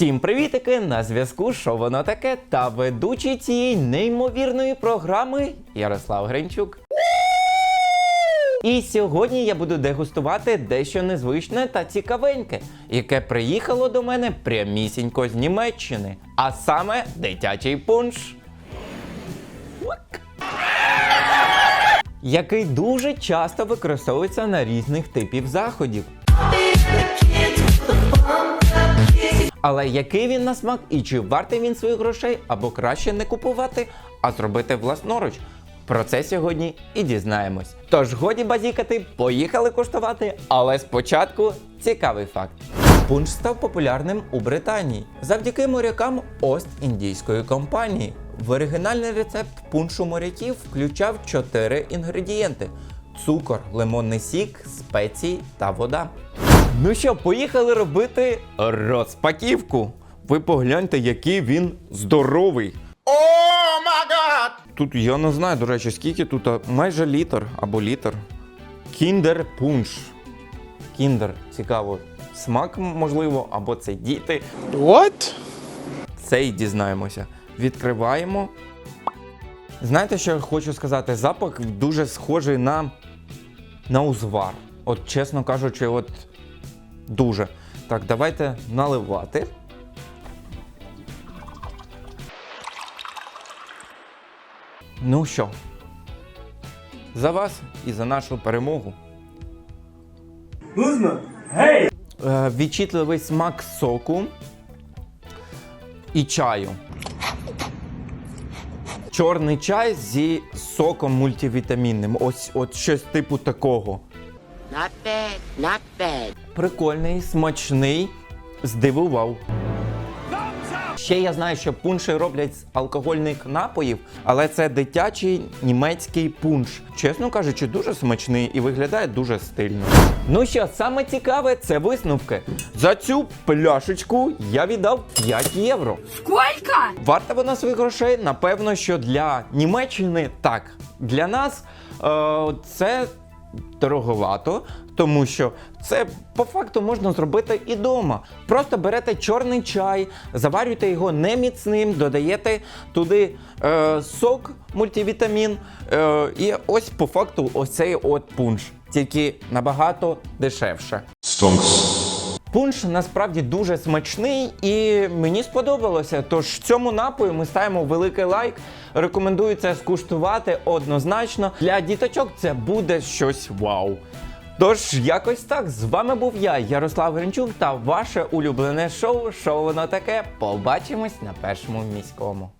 Всім привітики! На зв'язку що воно таке та ведучий цієї неймовірної програми Ярослав Гринчук. І сьогодні я буду дегустувати дещо незвичне та цікавеньке, яке приїхало до мене прямісінько з Німеччини, а саме дитячий пунш. Який дуже часто використовується на різних типів заходів. Але який він на смак і чи вартий він своїх грошей, або краще не купувати, а зробити власноруч? Про це сьогодні і дізнаємось. Тож годі базікати, поїхали куштувати, але спочатку цікавий факт. Пунш став популярним у Британії завдяки морякам Ост-індійської компанії. В оригінальний рецепт пуншу моряків включав 4 інгредієнти: цукор, лимонний сік, спеції та вода. Ну що, поїхали робити розпаківку. Ви погляньте, який він здоровий. О, май Тут я не знаю, до речі, скільки тут а, майже літр або літр. Кіндер пунш. Кіндер, цікаво. Смак, можливо, або це діти. What? Це і дізнаємося. Відкриваємо. Знаєте, що я хочу сказати? Запах дуже схожий на, на узвар. От, чесно кажучи, от дуже. Так, давайте наливати. Ну що, за вас і за нашу перемогу. Е, відчітливий смак соку і чаю. Чорний чай зі соком мультивітамінним. Ось от щось типу такого. Not bad, not bad. Прикольний, смачний, здивував. Ще я знаю, що пунші роблять з алкогольних напоїв, але це дитячий німецький пунш. Чесно кажучи, дуже смачний і виглядає дуже стильно. Ну що, саме цікаве це висновки. За цю пляшечку я віддав 5 євро. Сколько? Варта вона своїх грошей? Напевно, що для Німеччини так. Для нас е, це дороговато, тому що це по факту можна зробити і вдома. Просто берете чорний чай, заварюєте його неміцним, додаєте туди е, сок, мультивітамін. Е, і ось по факту ось цей от пунш. Тільки набагато дешевше. Пунш насправді дуже смачний і мені сподобалося. Тож цьому напою ми ставимо великий лайк. Рекомендую це скуштувати однозначно. Для діточок це буде щось вау. Тож, якось так. З вами був я, Ярослав Гринчук, та ваше улюблене шоу. Шоу воно таке. Побачимось на першому міському.